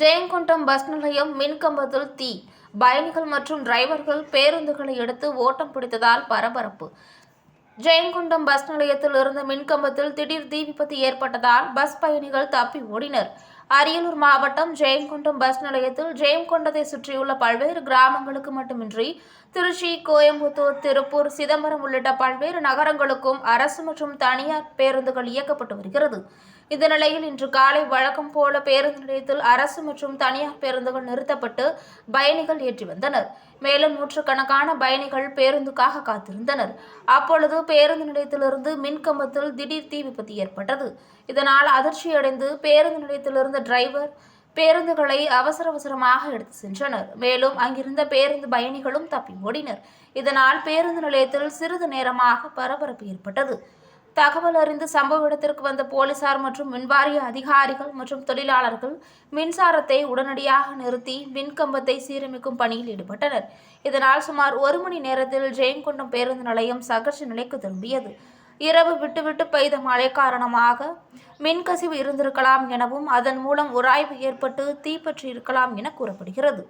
Jayankondam bus நிலையம் மின்கம்பத்தில் தீ. பயணிகள் மற்றும் டிரைவர்கள் பேருந்துகளை எடுத்து ஓட்டம் பிடித்ததால் பரபரப்பு. ஜெயங்கொண்டம் பஸ் நிலையத்தில் இருந்த மின்கம்பத்தில் திடீர் தீ விபத்து ஏற்பட்டதால் பஸ் பயணிகள் தப்பி ஓடினர். அரியலூர் மாவட்டம் ஜெயங்கொண்டம் பஸ் நிலையத்தில் ஜெயங்கொண்டத்தை சுற்றியுள்ள பல்வேறு கிராமங்களுக்கு மட்டுமின்றி திருச்சி கோயம்புத்தூர் திருப்பூர் சிதம்பரம் உள்ளிட்ட பல்வேறு நகரங்களுக்கும் அரசு மற்றும் தனியார் பேருந்துகள் இயக்கப்பட்டு வருகிறது. இந்த நிலையில் இன்று காலை வழக்கம் போல பேருந்து நிலையத்தில் அரசு மற்றும் தனியார் பேருந்துகள் நிறுத்தப்பட்டு பயணிகள் ஏற்றி வந்தனர். மேலும் நூற்றுக்கணக்கான பயணிகள் பேருந்துக்காக காத்திருந்தனர். அப்பொழுது பேருந்து நிலையத்திலிருந்து மின்கம்பத்தில் திடீர் தீ விபத்து ஏற்பட்டது. இதனால் அதிர்ச்சியடைந்து பேருந்து நிலையத்திலிருந்து டிரைவர் பேருந்துகளை அவசர அவசரமாக எடுத்து சென்றனர். மேலும் அங்கிருந்த பேருந்து பயணிகளும் தப்பி ஓடினர். இதனால் பேருந்து நிலையத்தில் சிறிது நேரமாக பரபரப்பு ஏற்பட்டது. தகவல் அறிந்து சம்பவ இடத்திற்கு வந்த போலீசார் மற்றும் மின்வாரிய அதிகாரிகள் மற்றும் தொழிலாளர்கள் மின்சாரத்தை உடனடியாக நிறுத்தி மின்கம்பத்தை சீரமைக்கும் பணியில் ஈடுபட்டனர். இதனால் சுமார் ஒரு மணி நேரத்தில் ஜெயங்கொண்டம் பேருந்து நிலையம் சகர்ஷ நிலைக்கு திரும்பியது. இரவு விட்டுவிட்டு பெய்த மழை காரணமாக மின்கசிவு இருந்திருக்கலாம் எனவும் அதன் மூலம் உராய்வு ஏற்பட்டு தீப்பற்றி இருக்கலாம் என கூறப்படுகிறது.